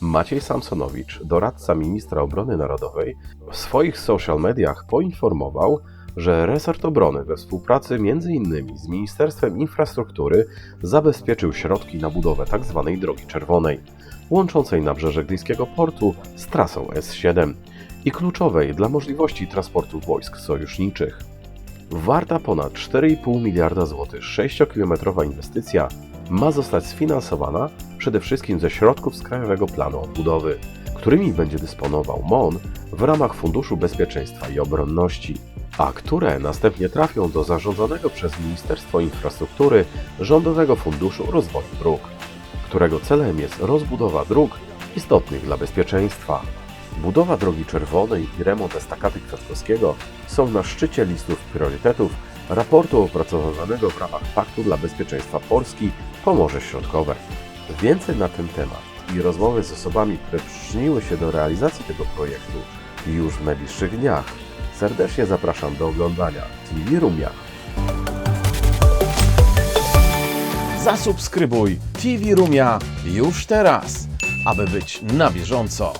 Maciej Samsonowicz, doradca ministra obrony narodowej, w swoich social mediach poinformował, że resort obrony we współpracy m.in. z Ministerstwem Infrastruktury zabezpieczył środki na budowę tzw. Drogi Czerwonej, łączącej nabrzeże gdyńskiego portu z trasą S7 i kluczowej dla możliwości transportu wojsk sojuszniczych. Warta ponad 4,5 miliarda złotych 6-kilometrowa inwestycja ma zostać sfinansowana przede wszystkim ze środków z Krajowego Planu Odbudowy, którymi będzie dysponował MON w ramach Funduszu Bezpieczeństwa i Obronności, a które następnie trafią do zarządzanego przez Ministerstwo Infrastruktury Rządowego Funduszu Rozwoju Dróg, którego celem jest rozbudowa dróg istotnych dla bezpieczeństwa. Budowa drogi czerwonej i remont estakaty Kwiatkowskiego są na szczycie listów priorytetów raportu opracowanego w ramach Paktu dla Bezpieczeństwa Polski Pomorze Środkowe. Więcej na ten temat i rozmowy z osobami, które przyczyniły się do realizacji tego projektu już w najbliższych dniach. Serdecznie zapraszam do oglądania TV Rumia. Zasubskrybuj TV Rumia już teraz, aby być na bieżąco.